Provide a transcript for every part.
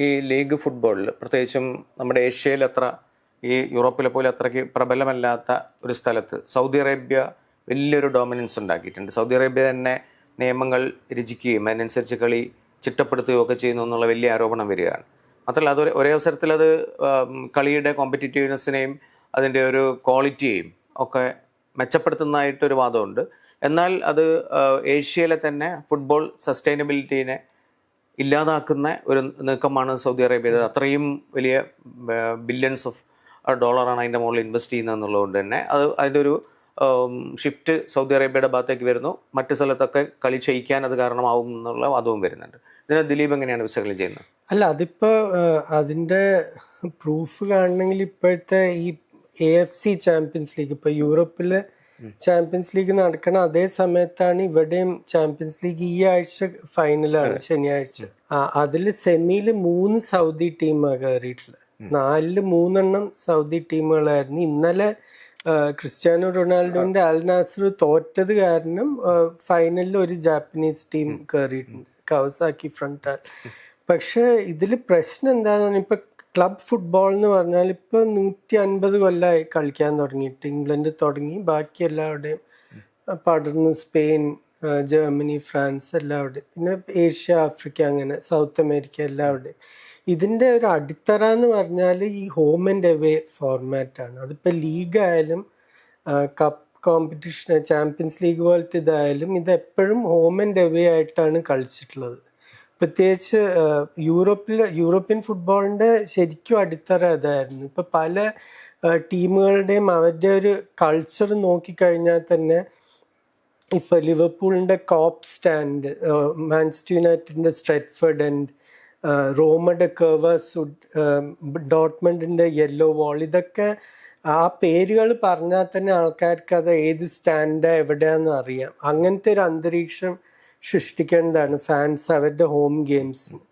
ഈ ലീഗ് ഫുട്ബോളിൽ പ്രത്യേകിച്ചും നമ്മുടെ ഏഷ്യയിൽ അത്ര ഈ യൂറോപ്പിലെ പോലെ അത്രയ്ക്ക് പ്രബലമല്ലാത്ത ഒരു സ്ഥലത്ത് സൗദി അറേബ്യ വലിയൊരു ഡോമിനൻസ് ഉണ്ടാക്കിയിട്ടുണ്ട്. സൗദി അറേബ്യ തന്നെ നിയമങ്ങൾ രചിക്കുകയും അതിനനുസരിച്ച് കളി ചിട്ടപ്പെടുത്തുകയും ഒക്കെ ചെയ്യുന്നു എന്നുള്ള വലിയ ആരോപണം വരികയാണ്. മാത്രമല്ല അത് ഒരേ- അവസരത്തിൽ അത് കളിയുടെ കോമ്പറ്റീറ്റീവ്നെസ്സിനെയും അതിന്റെ ഒരു ക്വാളിറ്റിയെയും ഒക്കെ മെച്ചപ്പെടുത്തുന്നതായിട്ടൊരു വാദമുണ്ട്. എന്നാൽ അത് ഏഷ്യയിലെ തന്നെ ഫുട്ബോൾ സസ്റ്റൈനബിലിറ്റീനെ ഇല്ലാതാക്കുന്ന ഒരു നീക്കമാണ് സൗദി അറേബ്യ അത്രയും വലിയ ബില്യൺസ് ഓഫ് ഡോളറാണ് അതിന്റെ മുകളിൽ ഇൻവെസ്റ്റ് ചെയ്യുന്നത് എന്നുള്ളതുകൊണ്ട് തന്നെ അത് അതിന്റെ ഒരു ഷിഫ്റ്റ് സൗദി അറേബ്യയുടെ ഭാഗത്തേക്ക് വരുന്നു. മറ്റ് സ്ഥലത്തൊക്കെ കളി ചെയ്യിക്കാൻ അത് കാരണമാവും എന്നുള്ള വാദവും വരുന്നുണ്ട്. ഇതിനെ ദിലീപ് എങ്ങനെയാണ് വിശകലനം ചെയ്യുന്നത്? അല്ല അതിപ്പോൾ അതിന്റെ പ്രൂഫ് കാണണമെങ്കിൽ ഇപ്പോഴത്തെ ഈ A F C champions league ഇപ്പോൾ യൂറോപ്പിൽ ചാമ്പ്യൻസ് ലീഗ് നടക്കണ അതേ സമയത്താണ് ഇവിടെയും ചാമ്പ്യൻസ് ലീഗ് ഈ ആഴ്ച ഫൈനലാണ് ശനിയാഴ്ച. ആ സെമിയിൽ മൂന്ന് സൗദി ടീമാണ് കയറിയിട്ടുള്ളത് നാലിൽ മൂന്നെണ്ണം സൗദി ടീമുകളായിരുന്നു ഇന്നലെ ക്രിസ്ത്യാനോ റൊണാൾഡോന്റെ അൽ നാസർ തോറ്റത് കാരണം ഫൈനലിൽ ഒരു ജാപ്പനീസ് ടീം കയറിയിട്ടുണ്ട് കവസാക്കി ഫ്രണ്ട് പക്ഷെ ഇതിൽ പ്രശ്നം എന്താണെന്ന് പറഞ്ഞാൽ ഇപ്പൊ ക്ലബ് ഫുട്ബോൾ എന്ന് പറഞ്ഞാൽ ഇപ്പൊ നൂറ്റി അൻപത് കൊല്ലമായി കളിക്കാൻ തുടങ്ങിയിട്ട്. ഇംഗ്ലണ്ട് തുടങ്ങി. ബാക്കി എല്ലാവരുടെയും പടർന്ന് സ്പെയിൻ ജർമ്മനി ഫ്രാൻസ് എല്ലാവരുടെയും പിന്നെ ഏഷ്യ ആഫ്രിക്ക അങ്ങനെ സൗത്ത് അമേരിക്ക എല്ലാവരുടെയും. ഇതിന്റെ ഒരു അടിത്തറ എന്ന് പറഞ്ഞാൽ ഈ ഹോം ആൻഡ് എവേ ഫോർമാറ്റാണ് അതിപ്പോൾ ലീഗായാലും കപ്പ് കോമ്പറ്റീഷൻ ചാമ്പ്യൻസ് ലീഗ് പോലത്തെ ഇതായാലും ഇത് എപ്പോഴും ഹോം ആൻഡ് എവേ ആയിട്ടാണ് കളിച്ചിട്ടുള്ളത്. പ്രത്യേകിച്ച് യൂറോപ്പിൽ യൂറോപ്യൻ ഫുട്ബോളിന്റെ ശരിക്കും അടിത്തറ അതായിരുന്നു. ഇപ്പം പല ടീമുകളുടെയും അവരുടെ ഒരു കൾച്ചർ നോക്കിക്കഴിഞ്ഞാൽ തന്നെ ഇപ്പം ലിവർപൂളിന്റെ കോപ്പ് സ്റ്റാൻഡ് മാൻസ്റ്റർ യുണൈറ്റഡിന്റെ സ്ട്രെറ്റ്ഫർഡ് ആൻഡ് റോമയുടെ കേവേഴ്സ് ഡോട്ട്മെന്റിന്റെ യെല്ലോ വാൾ ഇതൊക്കെ ആ പേരുകൾ പറഞ്ഞാൽ തന്നെ ആൾക്കാർക്ക് അത് ഏത് സ്റ്റാൻഡാണ് എവിടെയാണെന്ന് അറിയാം. അങ്ങനത്തെ ഒരു അന്തരീക്ഷം സൃഷ്ടിക്കേണ്ടതാണ് ഫാൻസ് അവരുടെ ഹോം ഗെയിംസിന്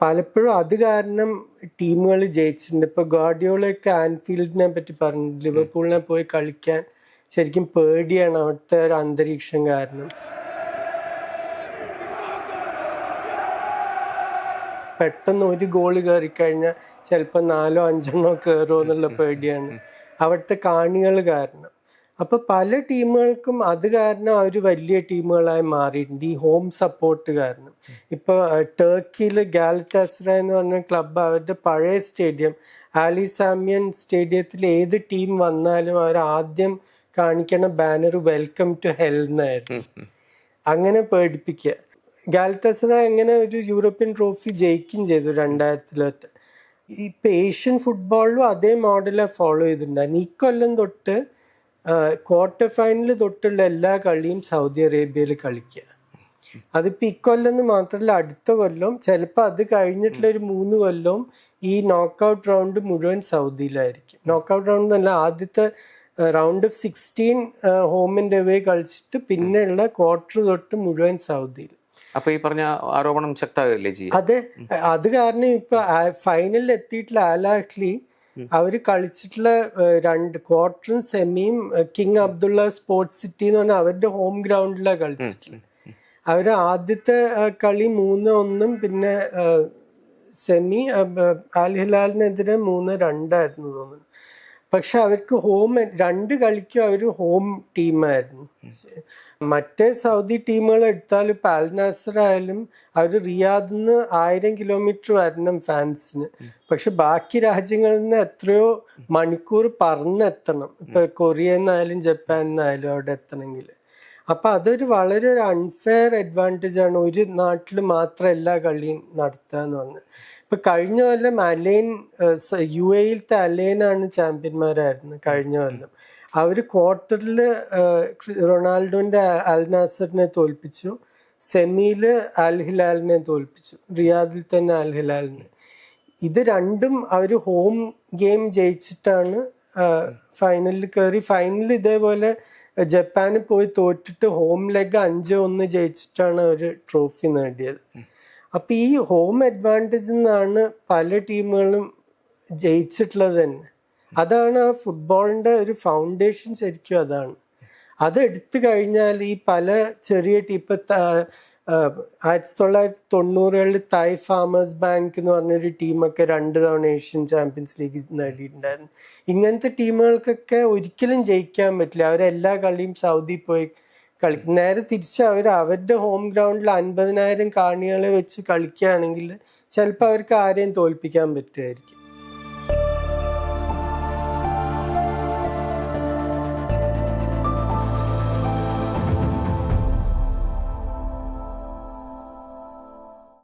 പലപ്പോഴും അത് കാരണം ടീമുകൾ ജയിച്ചിട്ടുണ്ട്. ഇപ്പോൾ ഗാർഡിയോളൊക്കെ ആൻഫീൽഡിനെ പറ്റി പറഞ്ഞു ലിവർപൂളിനെ പോയി കളിക്കാൻ ശരിക്കും പേടിയാണ് അവിടുത്തെ ഒരു അന്തരീക്ഷം കാരണം. പെട്ടെന്ന് ഒരു ഗോൾ കയറി കഴിഞ്ഞാൽ ചിലപ്പോൾ നാലോ അഞ്ചെണ്ണോ കയറുമോ എന്നുള്ള പേടിയാണ്. അവിടുത്തെ കാണികൾ കാരണം. അപ്പൊ പല ടീമുകൾക്കും അത് കാരണം അവർ വലിയ ടീമുകളായി മാറിയിട്ടുണ്ട്. ഈ ഹോം സപ്പോർട്ട് കാരണം. ഇപ്പൊ ടർക്കിയിൽ ഗാലറ്റാസ്ര എന്ന് പറഞ്ഞ ക്ലബ്ബ് അവരുടെ പഴയ സ്റ്റേഡിയം ആലിസാമിയൻ സ്റ്റേഡിയത്തിൽ ഏത് ടീം വന്നാലും അവർ ആദ്യം കാണിക്കണ ബാനർ വെൽക്കം ടു ഹെൽ എന്നായിരുന്നു അങ്ങനെ പേടിപ്പിക്കുക ഗാലറ്റസറ എങ്ങനെ ഒരു യൂറോപ്യൻ ട്രോഫി ജയിക്കുകയും ചെയ്തു രണ്ടായിരത്തിലൊറ്റ ഇപ്പൊ ഏഷ്യൻ ഫുട്ബോളിലും അതേ മോഡലെ ഫോളോ ചെയ്തിട്ടുണ്ടായിരുന്നു. ഈ കൊല്ലം തൊട്ട് ക്വാർട്ടർ ഫൈനൽ തൊട്ടുള്ള എല്ലാ കളിയും സൗദി അറേബ്യയിൽ കളിക്കുക അതിപ്പോൾ ഇക്കൊല്ലം എന്ന് മാത്രമല്ല അടുത്ത കൊല്ലം. ചിലപ്പോൾ അത് കഴിഞ്ഞിട്ടുള്ള ഒരു മൂന്ന് കൊല്ലവും ഈ നോക്കൗട്ട് റൗണ്ട് മുഴുവൻ സൗദിയിലായിരിക്കും. നോക്കൗട്ട് റൗണ്ട് എന്നല്ല ആദ്യത്തെ റൗണ്ട് ഓഫ് സിക്സ്റ്റീൻ ഹോമിന്റെ വേ കളിച്ചിട്ട് പിന്നെയുള്ള ക്വാർട്ടർ തൊട്ട് മുഴുവൻ സൗദിയിൽ. അപ്പൊ ഈ പറഞ്ഞ ആരോപണം ശക്തമാകില്ലേ അതെ. അത് കാരണം ഇപ്പൊ ഫൈനലിൽ എത്തിയിട്ടുള്ള ആലാഹ്ലി അവർ കളിച്ചിട്ടുള്ള രണ്ട് ക്വാർട്ടറും സെമിയും കിങ് അബ്ദുള്ള സ്പോർട്സ് സിറ്റി എന്ന് പറഞ്ഞാൽ അവരുടെ ഹോം ഗ്രൗണ്ടിലാണ് കളിച്ചിട്ടുള്ളത്. അവർ ആദ്യത്തെ കളി മൂന്ന് ഒന്നും പിന്നെ സെമി അൽ ഹിലാലിനെതിരെ മൂന്ന് രണ്ടായിരുന്നു തോന്നുന്നു. പക്ഷെ അവർക്ക് ഹോം രണ്ട് കളിക്കും അവർ ഹോം ടീമായിരുന്നു. മറ്റേ സൗദി ടീമുകൾ എടുത്താൽ പാലനാസറായാലും നാസർ ആയാലും അവർ റിയാദിൽ നിന്ന് ആയിരം കിലോമീറ്റർ വരണം ഫാൻസിന്. പക്ഷെ ബാക്കി രാജ്യങ്ങളിൽ നിന്ന് എത്രയോ മണിക്കൂർ പറന്നെത്തണം. ഇപ്പൊ കൊറിയ എന്നായാലും ജപ്പാൻ എന്നായാലും അവിടെ എത്തണമെങ്കിൽ. അപ്പൊ അതൊരു വളരെ ഒരു അൺഫെയർ അഡ്വാന്റേജ് ആണ്. ഒരു നാട്ടിൽ മാത്രം എല്ലാ കളിയും നടത്തുക എന്ന് പറഞ്ഞത് ഇപ്പൊ കഴിഞ്ഞ കൊല്ലം അലൈൻ യു എയിലത്തെ അലൈനാണ് ചാമ്പ്യന്മാരായിരുന്നു കഴിഞ്ഞ കൊല്ലം. അവർ ക്വാർട്ടറിൽ റൊണാൾഡോന്റെ അൽനാസറിനെ തോൽപ്പിച്ചു സെമിയിൽ അൽ ഹിലാലിനെ തോൽപ്പിച്ചു റിയാദിൽ തന്നെ അൽ ഹിലാലിനെ. ഇത് രണ്ടും അവർ ഹോം ഗെയിം ജയിച്ചിട്ടാണ് ഫൈനലിൽ കയറി ഫൈനലിൽ ഇതേപോലെ ജപ്പാനിൽ പോയി തോറ്റിട്ട് ഹോം ലെഗ് അഞ്ച് ഒന്ന് ജയിച്ചിട്ടാണ് അവർ ട്രോഫി നേടിയത്. അപ്പോൾ ഈ ഹോം അഡ്വാന്റേജ് നിന്നാണ് പല ടീമുകളും ജയിച്ചിട്ടുള്ളത് തന്നെ. അതാണ് ആ ഫുട്ബോളിന്റെ ഒരു ഫൗണ്ടേഷൻ ശരിക്കും അതാണ്. അത് എടുത്തു കഴിഞ്ഞാൽ ഈ പല ചെറിയ ഇപ്പം ആയിരത്തി തൊള്ളായിരത്തി തൊണ്ണൂറുകളിൽ തായ് ഫാമേഴ്സ് ബാങ്ക് എന്ന് പറഞ്ഞൊരു ടീമൊക്കെ രണ്ട് തവണ ഏഷ്യൻ ചാമ്പ്യൻസ് ലീഗ് നേടിയിട്ടുണ്ടായിരുന്നു. ഇങ്ങനത്തെ ടീമുകൾക്കൊക്കെ ഒരിക്കലും ജയിക്കാൻ പറ്റില്ല. അവരെല്ലാ കളിയും സൗദി പോയി കളിക്കും. നേരെ തിരിച്ച് അവർ അവരുടെ ഹോം ഗ്രൗണ്ടിൽ അൻപതിനായിരം കാണികളെ വെച്ച് കളിക്കുകയാണെങ്കിൽ ചിലപ്പോൾ അവർക്ക് ആരെയും തോൽപ്പിക്കാൻ പറ്റുമായിരിക്കും.